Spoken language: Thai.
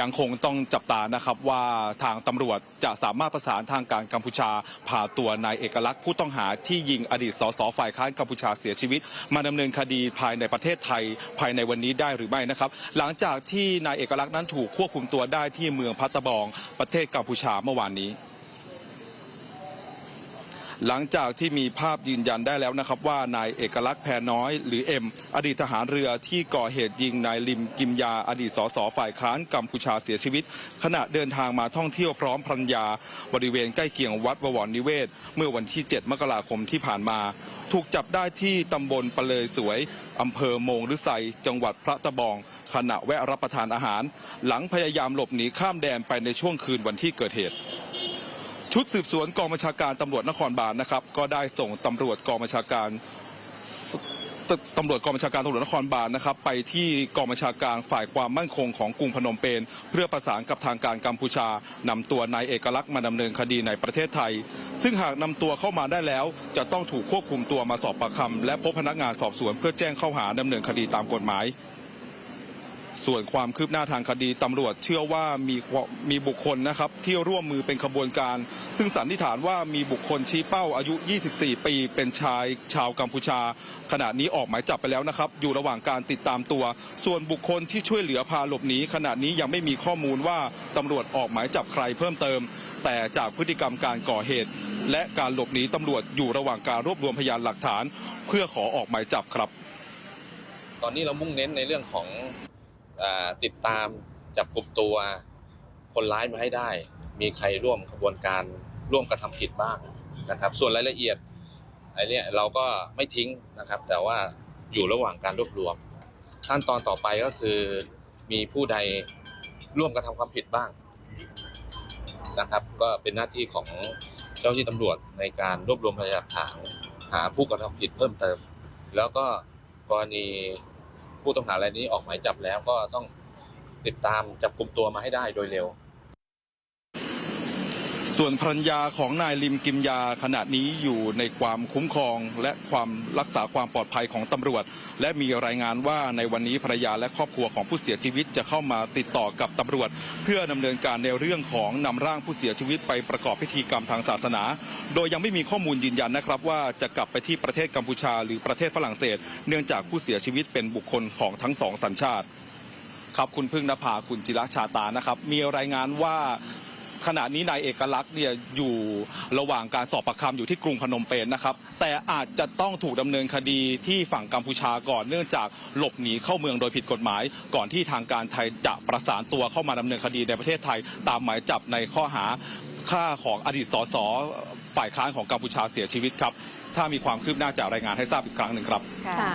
ยังคงต้องจับตานะครับว่าทางตำรวจจะสามารถประสานทางการกัมพูชาพาตัวนายเอกลักษณ์ผู้ต้องหาที่ยิงอดีตสสฝ่ายค้านกัมพูชาเสียชีวิต มาดำเนินคดีภายในประเทศไทยภายในวันนี้ได้หรือไม่นะครับ หลังจากที่นายเอกลักษณ์นั้นถูกควบคุมตัวได้ที่เมืองพัตตบองประเทศกัมพูชาเมื่อวานนี้ หลังจากที่มีภาพยืนยันได้แล้วนะครับว่านายเอกลักษณ์แพรน้อยหรือเอ็มอดีตทหารเรือที่ก่อเหตุยิงนายลิมกิมยา อดีตสสฝ่ายค้านกัมพูชาเสียชีวิต ขณะเดินทางมาท่องเที่ยวพร้อมภรรยา บริเวณใกล้เคียงวัดบวรนิเวศ เมื่อวันที่ 7 มกราคมที่ผ่านมา ถูกจับได้ที่ตำบลปะเลยสวยอำเภอโมงฤไซจังหวัดพระตะบอง ขณะแวะรับประทานอาหาร หลังพยายามหลบหนีข้ามแดนไปในช่วงคืนวันที่เกิดเหตุ ชุดสืบสวนกองบัญชาการตำรวจนครบาลนะครับก็ได้ส่งตำรวจกองบัญชาการตตำรวจกองบัญชาการตำรวจนครบาลนะครับ ไปที่กองบัญชาการฝ่ายความมั่นคงของกรุงพนมเปญเพื่อประสานกับทางการกัมพูชานำตัวนายเอกลักษณ์มาดำเนินคดีในประเทศไทย ซึ่งหากนำตัวเข้ามาได้แล้ว จะต้องถูกควบคุมตัวมาสอบปากคำและพบพนักงานสอบสวนเพื่อแจ้งข้าหาดำเนินคดีตามกฎหมาย ส่วนความคืบหน้าทางคดีตำรวจเชื่อว่ามีมีบุคคลนะครับที่ร่วมมือเป็นขบวนการ ซึ่งสันนิษฐานว่ามีบุคคลชี้เป้าอายุ 24 ปี เป็นชายชาวกัมพูชา ขณะนี้ออกหมายจับไปแล้วนะครับ อยู่ระหว่างการติดตามตัว ส่วนบุคคลที่ช่วยเหลือพาหลบหนีขณะนี้ยังไม่มีข้อมูลว่าตำรวจออกหมายจับใครเพิ่มเติม แต่จากพฤติกรรมการก่อเหตุ และการหลบหนีตำรวจอยู่ระหว่างการรวบรวมพยานหลักฐาน เพื่อขอออกหมายจับครับ ตอนนี้เรามุ่งเน้นในเรื่องของ ติดตามจับกลุ่มตัวคนร้ายมาให้ได้ มีใครร่วมขบวนการร่วมกระทำผิดบ้างนะครับ ส่วนรายละเอียดไอ้นี่เราก็ไม่ทิ้งนะครับ แต่ว่าอยู่ระหว่างการรวบรวม ขั้นตอนต่อไปก็คือมีผู้ใดร่วมกระทำความผิดบ้างนะครับ ก็เป็นหน้าที่ของเจ้าหน้าที่ตำรวจในการรวบรวมพยานหลักฐานหาผู้กระทำผิดเพิ่มเติม แล้วก็กรณี ผู้ต้องหารายนี้ออกหมายจับแล้วก็ต้องติดตามจับกลุ่มตัวมาให้ได้โดยเร็ว ส่วนภรรยาของนายลิมกิมยาขณะนี้อยู่ในความคุ้มครองและความรักษาความปลอดภัยของตำรวจ และมีรายงานว่าในวันนี้ภรรยาและครอบครัวของผู้เสียชีวิตจะเข้ามาติดต่อกับตำรวจ เพื่อดำเนินการในเรื่องของนำร่างผู้เสียชีวิตไปประกอบพิธีกรรมทางศาสนา โดยยังไม่มีข้อมูลยืนยันนะครับ ว่าจะกลับไปที่ประเทศกัมพูชา หรือประเทศฝรั่งเศส เนื่องจากผู้เสียชีวิตเป็นบุคคลของทั้งสองสัญชาติครับคุณพึ่งนภาคุณจิระชาตานะครับ มีรายงานว่า ขณะนี้นายเอกลักษณ์เนี่ยอยู่ระหว่างการสอบปากคำอยู่ที่กรุงพนมเปญนะครับ แต่อาจจะต้องถูกดำเนินคดีที่ฝั่งกัมพูชาก่อนเนื่องจากหลบหนีเข้าเมืองโดยผิดกฎหมาย ก่อนที่ทางการไทยจะประสานตัวเข้ามาดำเนินคดีในประเทศไทย ตามหมายจับในข้อหาฆ่าของอดีตสสฝ่ายค้านของกัมพูชาเสียชีวิตครับ ถ้ามีความคืบหน้าจะรายงานให้ทราบอีกครั้งหนึ่งครับค่ะ